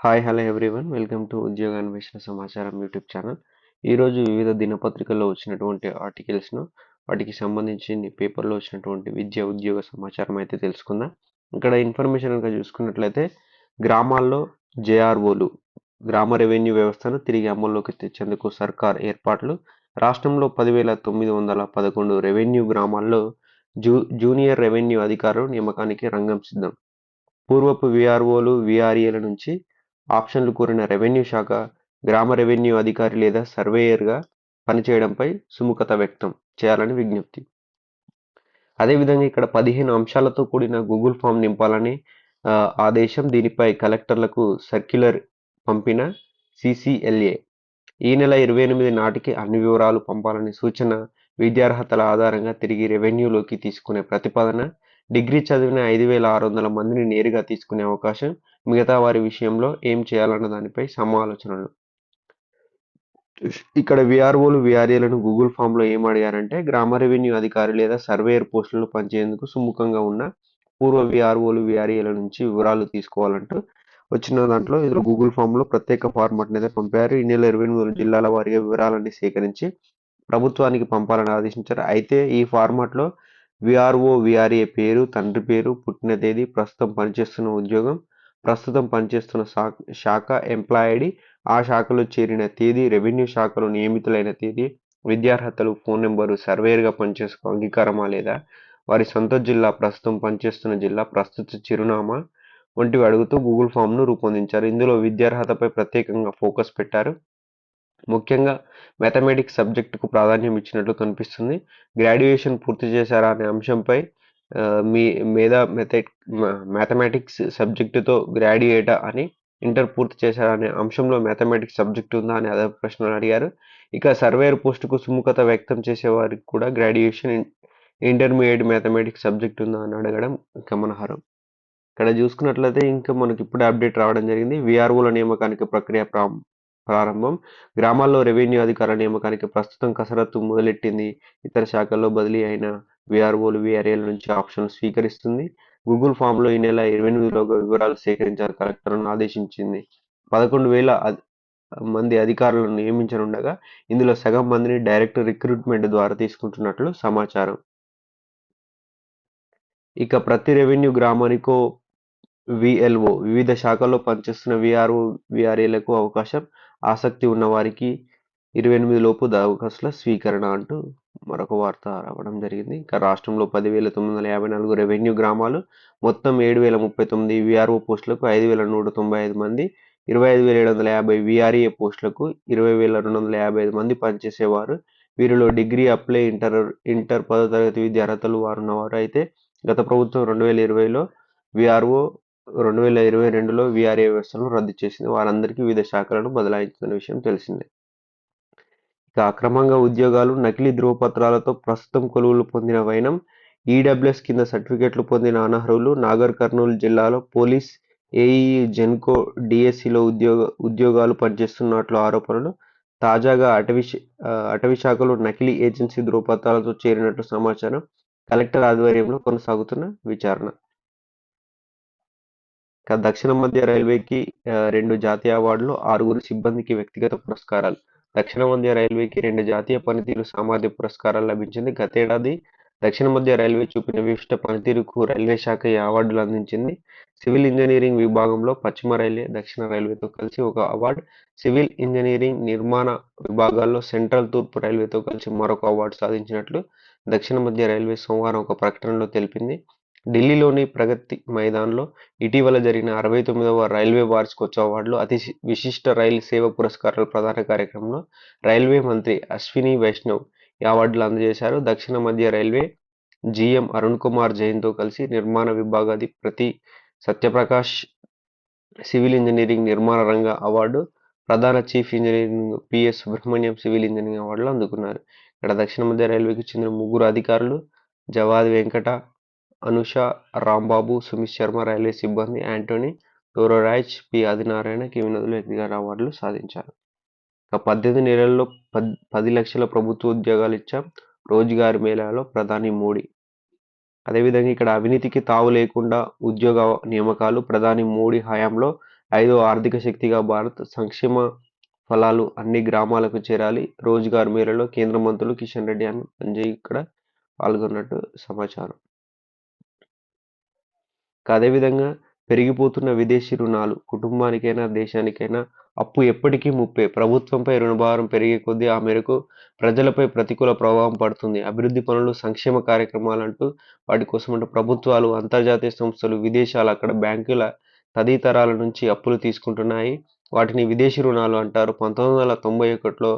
Hi hello everyone welcome to ఉద్యోగ అన్వేషణ సమాచారం యూట్యూబ్ ఛానల్ ఈరోజు వివిధ దినపత్రికల్లో వచ్చినటువంటి ఆర్టికల్స్ను వాటికి సంబంధించి పేపర్లో వచ్చినటువంటి విద్య ఉద్యోగ సమాచారం అయితే తెలుసుకుందాం. ఇక్కడ ఇన్ఫర్మేషన్ కనుక చూసుకున్నట్లయితే గ్రామాల్లో జేఆర్ఓలు గ్రామ రెవెన్యూ వ్యవస్థను తిరిగి అమల్లోకి తెచ్చేందుకు సర్కార్ ఏర్పాట్లు. రాష్ట్రంలో పదివేల తొమ్మిది వందల పదకొండు రెవెన్యూ గ్రామాల్లో జూ జూనియర్ రెవెన్యూ అధికారులు నియమకానికి రంగం సిద్ధం. పూర్వపు విఆర్ఓలు విఆర్ఏల నుంచి ఆప్షన్లు కోరిన రెవెన్యూ శాఖ గ్రామ రెవెన్యూ అధికారి లేదా సర్వేయర్గా పనిచేయడంపై సుముఖత వ్యక్తం చేయాలని విజ్ఞప్తి. అదేవిధంగా ఇక్కడ పదిహేను అంశాలతో కూడిన గూగుల్ ఫామ్ నింపాలని ఆదేశం దీనిపై కలెక్టర్లకు సర్క్యులర్ పంపిన సిసిఎల్ఏ. ఈ నెల ఇరవై ఎనిమిది నాటికి అన్ని వివరాలు పంపాలని సూచన విద్యార్హతల ఆధారంగా తిరిగి రెవెన్యూలోకి తీసుకునే ప్రతిపాదన డిగ్రీ చదివిన ఐదు వేల ఆరు వందల మందిని నేరుగా తీసుకునే అవకాశం మిగతా వారి విషయంలో ఏం చేయాలన్న దానిపై సమాలోచనలు. ఇక్కడ విఆర్ఓలు విఆర్ఏలను గూగుల్ ఫామ్లో ఏం అడిగారంటే గ్రామ రెవెన్యూ అధికారి లేదా సర్వేయర్ పోస్టులను పనిచేందుకు సుముఖంగా ఉన్న పూర్వ విఆర్ఓలు విఆర్ఏల నుంచి వివరాలు తీసుకోవాలంటూ వచ్చిన దాంట్లో ఇందులో గూగుల్ ఫామ్లో ప్రత్యేక ఫార్మాట్ అయితే పంపారు. ఈ నెల ఇరవై ఎనిమిది జిల్లాల వారిగా వివరాలన్నీ సేకరించి ప్రభుత్వానికి పంపాలని ఆదేశించారు. అయితే ఈ ఫార్మాట్లో విఆర్ఓ విఆర్ఏ పేరు తండ్రి పేరు పుట్టిన తేదీ ప్రస్తుతం పనిచేస్తున్న ఉద్యోగం ప్రస్తుతం పనిచేస్తున్న శాఖ ఎంప్లాయీడి ఆ శాఖలో చేరిన తేదీ రెవెన్యూ శాఖలో నియమితులైన తేదీ విద్యార్హతలు ఫోన్ నెంబరు సర్వేయర్గా పనిచేసుకో అంగీకారమా లేదా వారి సొంత జిల్లా ప్రస్తుతం పనిచేస్తున్న జిల్లా ప్రస్తుత చిరునామా వంటివి అడుగుతూ గూగుల్ ఫామ్ను రూపొందించారు. ఇందులో విద్యార్హతపై ప్రత్యేకంగా ఫోకస్ పెట్టారు. ముఖ్యంగా మ్యాథమెటిక్స్ సబ్జెక్టుకు ప్రాధాన్యం ఇచ్చినట్లు కనిపిస్తుంది. గ్రాడ్యుయేషన్ పూర్తి చేశారా అనే అంశంపై మీ మేధా మెథడ్ మ్యాథమెటిక్స్ సబ్జెక్టుతో గ్రాడ్యుయేటా అని ఇంటర్ పూర్తి చేశారా అనే అంశంలో మ్యాథమెటిక్స్ సబ్జెక్ట్ ఉందా అని అదే ప్రశ్నలు అడిగారు. ఇక సర్వేయర్ పోస్టుకు సుముఖత వ్యక్తం చేసేవారికి కూడా గ్రాడ్యుయేషన్ ఇంటర్మీడియట్ మ్యాథమెటిక్స్ సబ్జెక్ట్ ఉందా అని అడగడం గమనార్హం. ఇక్కడ చూసుకున్నట్లయితే ఇంకా మనకి ఇప్పుడు అప్డేట్ రావడం జరిగింది. విఆర్ఓల నియామకానికి ప్రక్రియ ప్రా ప్రారంభం. గ్రామాల్లో రెవెన్యూ అధికారుల నియామకానికి ప్రస్తుతం కసరత్తు మొదలెట్టింది. ఇతర శాఖల్లో బదిలీ అయిన విఆర్ఓలు విఆర్ఏల నుంచి ఆప్షన్లు స్వీకరిస్తుంది. గూగుల్ ఫామ్లో ఈ నెల ఇరవై ఎనిమిదిలోగా వివరాలు సేకరించాలని కలెక్టర్ను ఆదేశించింది. పదకొండు వేల మంది అధికారులను నియమించనుండగా ఇందులో సగం మందిని డైరెక్ట్ రిక్రూట్మెంట్ ద్వారా తీసుకుంటున్నట్లు సమాచారం. ఇక ప్రతి రెవెన్యూ గ్రామానికో విఎల్ఓ వివిధ శాఖల్లో పనిచేస్తున్న విఆర్ఓ విఆర్ఏలకు అవకాశం ఆసక్తి ఉన్న వారికి ఇరవై ఎనిమిది లోపు దరఖాస్తుల స్వీకరణ అంటూ మరొక వార్త రావడం జరిగింది. ఇంకా రాష్ట్రంలో పదివేల తొమ్మిది వందల యాభై నాలుగు రెవెన్యూ గ్రామాలు మొత్తం ఏడు వేల ముప్పై తొమ్మిది విఆర్ఓ పోస్టులకు ఐదు వేల నూట తొంభై ఐదు మంది ఇరవై ఐదు వేల ఏడు వందల యాభై విఆర్ఏ పోస్టులకు ఇరవై వేల రెండు వందల యాభై ఐదు మంది పనిచేసేవారు. వీరిలో డిగ్రీ అప్లై ఇంటర్ ఇంటర్ పదో తరగతి విద్య అర్హతలు వారు ఉన్నవారు అయితే గత ప్రభుత్వం రెండు వేల ఇరవైలో విఆర్ఓ రెండు వేల ఇరవై రెండులో విఆర్ఏ వ్యవస్థను రద్దు చేసింది. వారందరికీ వివిధ శాఖలను బదలాయించిన విషయం తెలిసిందే. అక్రమంగా ఉద్యోగాలు నకిలీ ధృవపత్రాలతో ప్రస్తుతం కొలువులు పొందిన వైనం ఈడబ్ల్యూఎస్ కింద సర్టిఫికెట్లు పొందిన అనర్హులు నాగర్ కర్నూలు జిల్లాలో పోలీస్ ఏఈ జెన్కో డిఎస్సిలో ఉద్యోగ ఉద్యోగాలు పనిచేస్తున్నట్లు ఆరోపణలు తాజాగా అటవీ శ- అటవీ శాఖలో నకిలీ ఏజెన్సీ ధృవపత్రాలతో చేరినట్లు సమాచారం కలెక్టర్ ఆధ్వర్యంలో కొనసాగుతున్న విచారణ. దక్షిణ మధ్య రైల్వేకి రెండు జాతీయ అవార్డులు ఆరుగురు సిబ్బందికి వ్యక్తిగత పురస్కారాలు. దక్షిణ మధ్య రైల్వేకి రెండు జాతీయ పనితీరు సామర్థ్య పురస్కారాలు లభించింది. గతేడాది దక్షిణ మధ్య రైల్వే చూపిన విశిష్ట పనితీరుకు రైల్వే శాఖ ఈ అవార్డులు అందించింది. సివిల్ ఇంజనీరింగ్ విభాగంలో పశ్చిమ రైల్వే దక్షిణ రైల్వేతో కలిసి ఒక అవార్డు సివిల్ ఇంజనీరింగ్ నిర్మాణ విభాగాల్లో సెంట్రల్ తూర్పు రైల్వేతో కలిసి మరొక అవార్డు సాధించినట్లు దక్షిణ మధ్య రైల్వే సోమవారం ఒక ప్రకటనలో తెలిపింది. ఢిల్లీలోని ప్రగతి మైదాన్లో ఇటీవల జరిగిన అరవై తొమ్మిదవ రైల్వే వార్షికోత్సవ అవార్డులు అతి విశిష్ట రైలు సేవ పురస్కారాల ప్రధాన కార్యక్రమంలో రైల్వే మంత్రి అశ్విని వైష్ణవ్ ఈ అవార్డులు అందజేశారు. దక్షిణ మధ్య రైల్వే జిఎం అరుణ్ కుమార్ జైన్తో కలిసి నిర్మాణ విభాగాది ప్రతి సత్యప్రకాష్ సివిల్ ఇంజనీరింగ్ నిర్మాణ రంగ అవార్డు ప్రధాన chief engineering PS Subrahmanyam civil engineering అవార్డులు అందుకున్నారు. ఇక్కడ దక్షిణ మధ్య రైల్వేకి చెందిన ముగ్గురు అధికారులు జవాద్ వెంకట అనుష రాంబాబు సుమిత్ శర్మ రైల్వే సిబ్బంది యాంటోనీ డోరోరాజ్ పి. ఆదినారాయణ కివినదులు ఎదిగారు అవార్డులు సాధించారు. ఇక పద్దెనిమిది నెలల్లో పద్ పది లక్షల ప్రభుత్వ ఉద్యోగాలు ఇచ్చాం రోజ్గార్ మేళాలో ప్రధాని మోడీ. అదేవిధంగా ఇక్కడ అవినీతికి తావు లేకుండా ఉద్యోగ నియామకాలు ప్రధాని మోడీ హయాంలో ఐదో ఆర్థిక శక్తిగా భారత్ సంక్షేమ ఫలాలు అన్ని గ్రామాలకు చేరాలి. రోజ్గార్ మేళలో కేంద్ర మంత్రులు కిషన్ రెడ్డి అని సంజయ్ ఇక్కడ పాల్గొన్నట్టు సమాచారం. అదేవిధంగా పెరిగిపోతున్న విదేశీ రుణాలు కుటుంబానికైనా దేశానికైనా అప్పు ఎప్పటికీ ముప్పే. ప్రభుత్వంపై రుణభారం పెరిగే కొద్దీ ఆ మేరకు ప్రజలపై ప్రతికూల ప్రభావం పడుతుంది. అభివృద్ధి పనులు సంక్షేమ కార్యక్రమాలు అంటూ వాటి కోసం అంటే ప్రభుత్వాలు అంతర్జాతీయ సంస్థలు విదేశాలు అక్కడ బ్యాంకుల తదితరాల నుంచి అప్పులు తీసుకుంటున్నాయి. వాటిని విదేశీ రుణాలు అంటారు. పంతొమ్మిది వందల తొంభై ఒకటిలో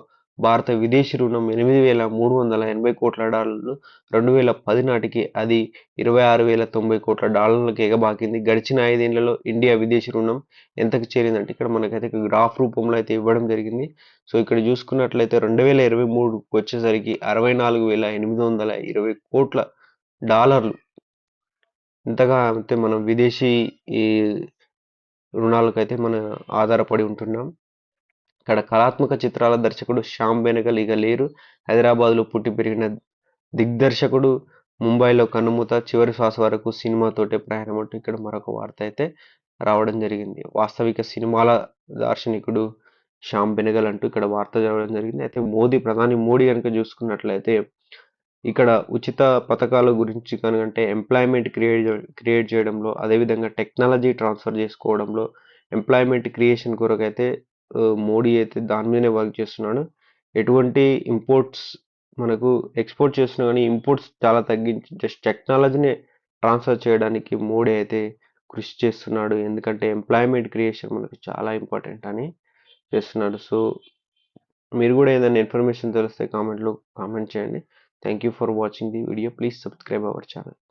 భారత విదేశీ రుణం ఎనిమిది వేల మూడు వందల ఎనభై కోట్ల డాలర్లు. రెండు వేల పది నాటికి అది ఇరవై ఆరు వేల తొంభై కోట్ల డాలర్లకు ఎగబాకింది. గడిచిన ఐదేళ్ళలో ఇండియా విదేశీ రుణం ఎంతకు చేరిందంటే ఇక్కడ మనకైతే గ్రాఫ్ రూపంలో అయితే ఇవ్వడం జరిగింది. సో ఇక్కడ చూసుకున్నట్లయితే రెండు వేల ఇరవై మూడుకి వచ్చేసరికి అరవై నాలుగు వేల ఎనిమిది వందల ఇరవై కోట్ల డాలర్లు. ఇంతగా అయితే మనం విదేశీ ఈ రుణాలకైతే మనం ఆధారపడి ఉంటున్నాం. ఇక్కడ కళాత్మక చిత్రాల దర్శకుడు శ్యామ్ బెనగల్ ఇక లేరు. హైదరాబాద్లో పుట్టి పెరిగిన దిగ్దర్శకుడు ముంబైలో కన్నుమూత చివరి శ్వాస వరకు సినిమాతోటే ప్రయాణం అంటూ ఇక్కడ మరొక వార్త అయితే రావడం జరిగింది. వాస్తవిక సినిమాల దార్శనికుడు శ్యామ్ బెనగల్ అంటూ ఇక్కడ వార్త చదవడం జరిగింది. అయితే మోదీ ప్రధాని మోడీ కనుక చూసుకున్నట్లయితే ఇక్కడ ఉచిత పథకాల గురించి కనుకంటే ఎంప్లాయ్మెంట్ క్రియేట్ క్రియేట్ చేయడంలో అదేవిధంగా టెక్నాలజీ ట్రాన్స్ఫర్ చేసుకోవడంలో ఎంప్లాయ్మెంట్ క్రియేషన్ కొరకు అయితే మోడీ అయితే దాని మీదనే వర్క్ చేస్తున్నాడు. ఎటువంటి ఇంపోర్ట్స్ మనకు ఎక్స్పోర్ట్ చేస్తున్నా కానీ ఇంపోర్ట్స్ చాలా తగ్గించి జస్ట్ టెక్నాలజీని ట్రాన్స్ఫర్ చేయడానికి మోడీ అయితే కృషి చేస్తున్నాడు. ఎందుకంటే ఎంప్లాయ్మెంట్ క్రియేషన్ మనకు చాలా ఇంపార్టెంట్ అని చేస్తున్నాడు. సో మీరు కూడా ఏదైనా ఇన్ఫర్మేషన్ తెలిస్తే కామెంట్లో కామెంట్ చేయండి. Thank you for watching the video please subscribe our channel